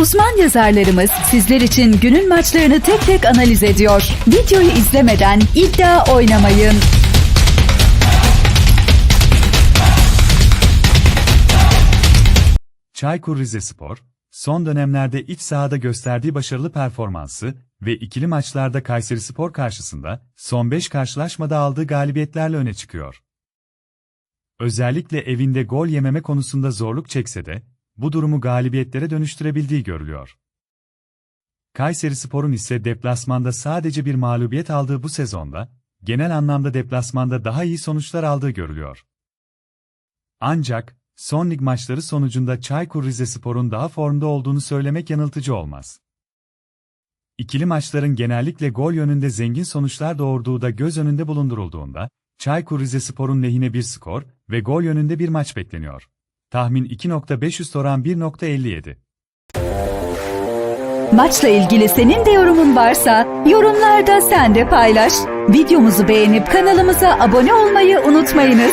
Uzman yazarlarımız sizler için günün maçlarını tek tek analiz ediyor. Videoyu izlemeden iddia oynamayın. Çaykur Rizespor, son dönemlerde iç sahada gösterdiği başarılı performansı ve ikili maçlarda Kayserispor karşısında son 5 karşılaşmada aldığı galibiyetlerle öne çıkıyor. Özellikle evinde gol yememe konusunda zorluk çekse de, bu durumu galibiyetlere dönüştürebildiği görülüyor. Kayserispor'un ise deplasmanda sadece bir mağlubiyet aldığı bu sezonda, genel anlamda deplasmanda daha iyi sonuçlar aldığı görülüyor. Ancak, son lig maçları sonucunda Çaykur Rizespor'un daha formda olduğunu söylemek yanıltıcı olmaz. İkili maçların genellikle gol yönünde zengin sonuçlar doğurduğu da göz önünde bulundurulduğunda, Çaykur Rizespor'un lehine bir skor ve gol yönünde bir maç bekleniyor. Tahmin 2.500 oran 1.57. Maçla ilgili senin de yorumun varsa yorumlarda sen de paylaş. Videomuzu beğenip kanalımıza abone olmayı unutmayınız.